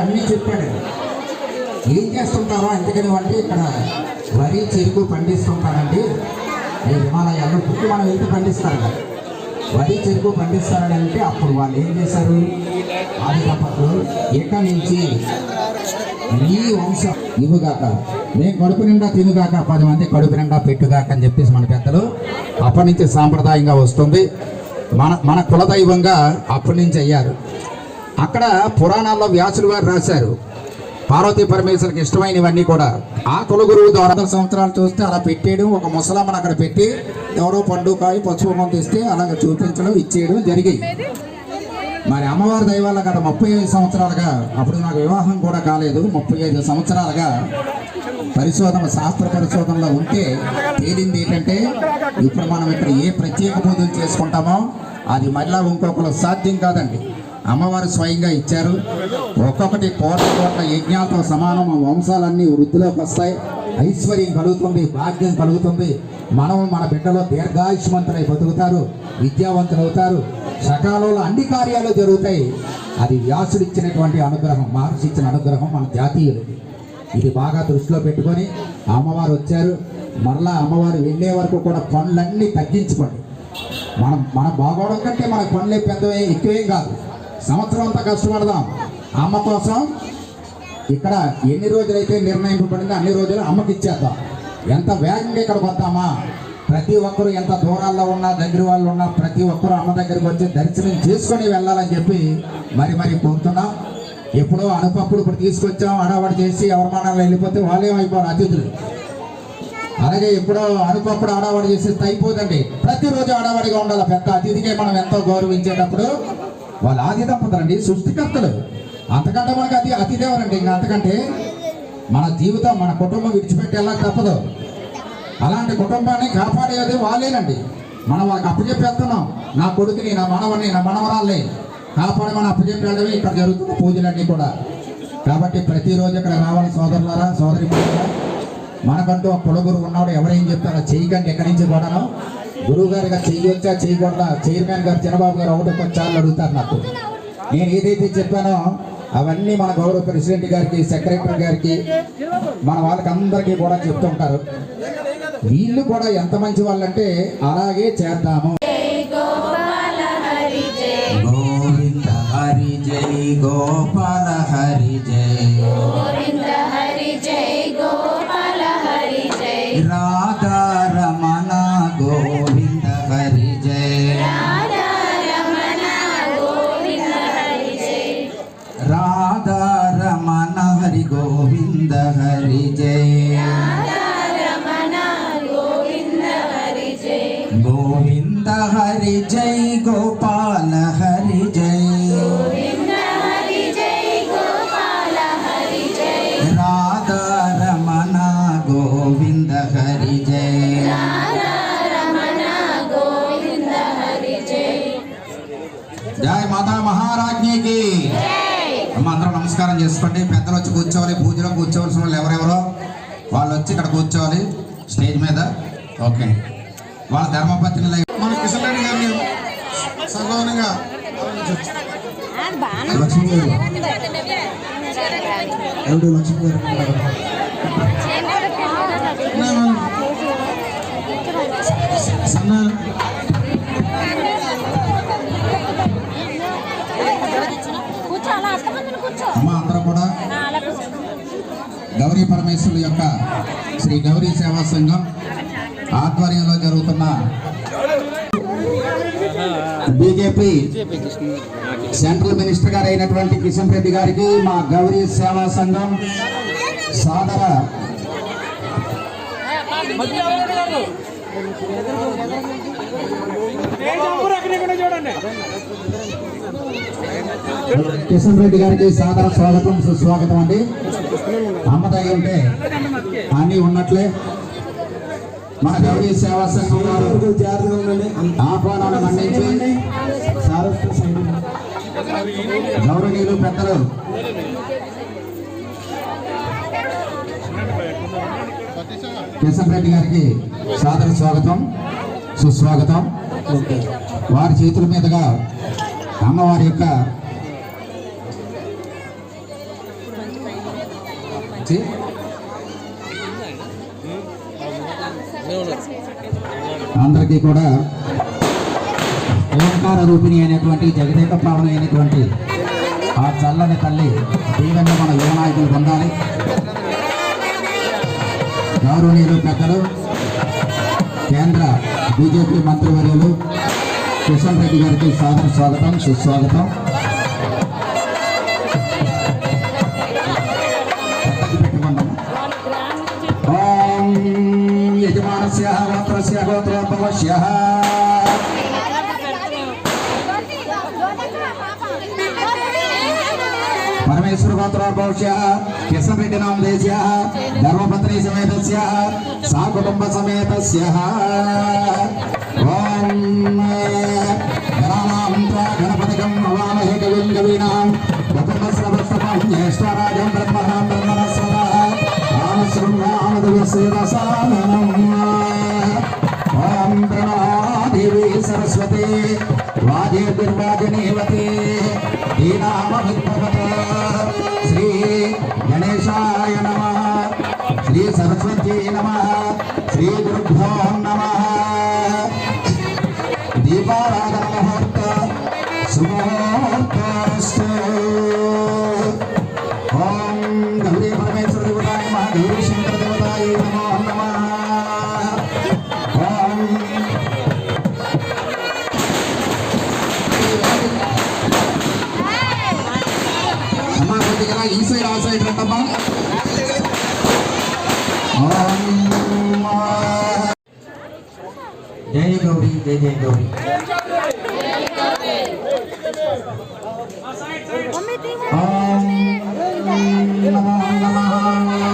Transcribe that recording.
అన్నీ చెప్పాడు. ఏం చేస్తుంటారో అందుకని వాళ్ళు ఇక్కడ వరి చెరుకు పండిస్తుంటారండి. ఈ హిమాలయాల్లో పుట్టి మనం వెళ్తే పండిస్తారు కదా వరి చెరుకు పండిస్తారని అంటే అప్పుడు వాళ్ళు ఏం చేశారు? ఆది దంపతులు ఇక నుంచి నీ వంశం ఇవ్వుగాక మేము కడుపు నిండా తినుగాక పది మంది కడుపు నిండా పెట్టుగాక అని చెప్పేసి మన పెద్దలు అప్పటి నుంచి సాంప్రదాయంగా వస్తుంది. మన మన కులదైవంగా అప్పటి నుంచి అయ్యారు. అక్కడ పురాణాల్లో వ్యాసులు గారు రాశారు. పార్వతీ పరమేశ్వరికి ఇష్టమైనవన్నీ కూడా. ఆ కులగురువు ద్వారా సంవత్సరాలు చూస్తే అలా పెట్టేయడం ఒక ముసలమ్మను అక్కడ పెట్టి ఎవరో పండు కాయ పసుపు మొక్క అలాగ చూపించడం ఇచ్చేయడం జరిగాయి మరి అమ్మవారి దైవాల గత ముప్పై ఐదు సంవత్సరాలుగా అప్పుడు నాకు వివాహం కూడా కాలేదు. ముప్పై ఐదు సంవత్సరాలుగా పరిశోధన శాస్త్ర పరిశోధనలో ఉంటే తేలింది ఏంటంటే ఇప్పుడు మనం ఇక్కడ ఏ ప్రత్యేక పూజలు చేసుకుంటామో అది మళ్ళా ఇంకొకరు సాధ్యం కాదండి. అమ్మవారు స్వయంగా ఇచ్చారు. ఒక్కొక్కటి కోట్ల కోట్ల యజ్ఞాలతో సమానం. వంశాలన్నీ వృద్ధిలోకి వస్తాయి. ఐశ్వర్యం కలుగుతుంది భాగ్యం కలుగుతుంది. మనం మన బిడ్డలో దీర్ఘాయుష్మంతులై బతుకుతారు విద్యావంతులు అవుతారు సకాలంలో అన్ని కార్యాలు జరుగుతాయి. అది వ్యాసుడు ఇచ్చినటువంటి అనుగ్రహం మహర్షి ఇచ్చిన అనుగ్రహం మన జాతీయులది. ఇది బాగా దృష్టిలో పెట్టుకొని అమ్మవారు వచ్చారు. మరలా అమ్మవారు వెళ్ళే వరకు కూడా పనులన్నీ తగ్గించుకోండి. మనం మన బాగోవడం కంటే మన పనులే పెద్దవే ఎక్కువేం కాదు. సంవత్సరం అంతా కష్టపడదాం. అమ్మ కోసం ఇక్కడ ఎన్ని రోజులైతే నిర్ణయింపబడిందో అన్ని రోజులు అమ్మకి ఇచ్చేద్దాం. ఎంత వేగంగా ఇక్కడికి వద్దామా? ప్రతి ఒక్కరు ఎంత దూరాల్లో ఉన్నా దగ్గర వాళ్ళు ఉన్నా ప్రతి ఒక్కరు అమ్మ దగ్గరికి వచ్చి దర్శనం చేసుకొని వెళ్ళాలని చెప్పి మరి మరి కోరుతున్నాం. ఎప్పుడో అనుపప్పుడు ఇప్పుడు తీసుకొచ్చాం అడవాడు చేసి ఎవరిమానాలు వెళ్ళిపోతే వాళ్ళేమైపోరు అతిథులు. అలాగే ఎప్పుడో అనుకోప్పుడు ఆడవాడు చేసేస్తే అయిపోదండి. ప్రతిరోజు ఆడవాడిగా ఉండాలి పెద్ద అతిథికే మనం ఎంతో గౌరవించేటప్పుడు. వాళ్ళు ఆది దంపతులండి సృష్టికర్తలు. అంతకంటే మనకి అది అతిదేవరండి. ఇంకా అంతకంటే మన జీవితం మన కుటుంబం విడిచిపెట్టేలా తప్పదు. అలాంటి కుటుంబాన్ని కాపాడేది వాళ్ళేనండి. మనం వాళ్ళకి అప్పచెప్పేస్తున్నాం నా కొడుకుని నా మనవని నా మనవరాల్ని కాపాడమని అప్పచెప్పి వెళ్ళడమే ఇక్కడ జరుగుతున్న పూజలన్నీ కూడా. కాబట్టి ప్రతిరోజు ఇక్కడ రావాలి సోదరులారా సోదరి మనకంటూ ఒక కులగురు ఉన్నాడు ఎవరేం చెప్తారో చేయకండి. ఎక్కడి నుంచి కూడాను గురువు గారిగా చెయ్యొచ్చా చేయకూడదా చైర్మన్ గారు చిన్నబాబు గారు ఒకటి కొంచెం అడుగుతారు నాకు. నేను ఏదైతే చెప్పానో అవన్నీ మన గౌరవ ప్రెసిడెంట్ గారికి సెక్రటరీ గారికి మన వాళ్ళకి అందరికీ కూడా చెప్తుంటారు. వీళ్ళు కూడా ఎంత మంచి వాళ్ళంటే అలాగే చేద్దాము. గోవింద హరి జై గోపాల హరి జై. హరి జై గోపాల హరి జై గోవింద జై గోవింద హరి జై మాతా మహారాజ్ఞికి అమ్మ అందరూ నమస్కారం చేసుకోండి. పెద్దలు వచ్చి కూర్చోవాలి పూజలో కూర్చోవలసిన వాళ్ళు ఎవరెవరో? వాళ్ళు వచ్చి ఇక్కడ కూర్చోవాలి స్టేజ్ మీద. ఓకే. వాళ్ళ ధర్మపత్ని మన కిషన్ రెడ్డి గారిని సగౌనంగా లక్ష్మీ గారు. ఎవడు లక్ష్మీ గారు? సన్న కూర్చో అలా అస్తమందిని కూర్చో అమ్మ అందరూ కూడా అలా కూర్చో గౌరీ పరమేశ్వరుల యొక్క శ్రీ గౌరీ సేవా సంఘం ఆధ్వర్యంలో జరుగుతున్న బీజేపీ సెంట్రల్ మినిస్టర్ గారు అయినటువంటి కిషన్ రెడ్డి గారికి మా గౌరీ సేవా సంఘం సాదర కిషన్ రెడ్డి గారికి సాదర స్వాగతం సుస్వాగతం అండి. అమ్మదయ్య ఉంటే అన్నీ ఉన్నట్లే. మన గౌరీ సేవా సంఘం వారు ఆహ్వానాలు మన్నించి గౌరవనీయులు పెద్దలు. రెడ్డి గారికి సాదర స్వాగతం సుస్వాగతం. వారి చేతుల మీదుగా అమ్మవారి యొక్క See? అందరికీ కూడా ఓంకార రూపిణి అయినటువంటి జగదేక పావన అయినటువంటి ఆ చల్లని తల్లి దీవెన్న మన యువ నాయకులు పొందాలి. గౌరవనీయులు పెద్దలు కేంద్ర బీజేపీ మంత్రివర్యులు కిషన్ రెడ్డి గారికి సాదర స్వాగతం సుస్వాగతం. యజమానస్య గోత్రస్య గోత్రోద్భవస్య పరమేశ్వర గోత్రోద్భవస్య కిషన్ నామదేశ్య ధర్మపత్ని సమేతస్య సా కుటుంబ సమేతస్య. ఓం గణపతికం భవామహే కవిం కవీనాం గతమస్రవస్తమం జ్యేష్ఠరాజం ఆనశృంగామదవసేదసానం ఓం సరస్వతి వాజేర్వాజనేవతే దీనామభిద్భవత శ్రీ గణేశాయ నమ శ్రీ సరస్వతి నమ శ్రీ గురుభ్యో నమ. దీపారాధన ముహూర్త సుముహూర్తస్తు ఓం గౌరీ పరమేశ్వర దేవతాయ గౌరీ శంకర రండమ్మా ఓం జై గౌరీ జై జై గౌరీ ఓం నమో నమః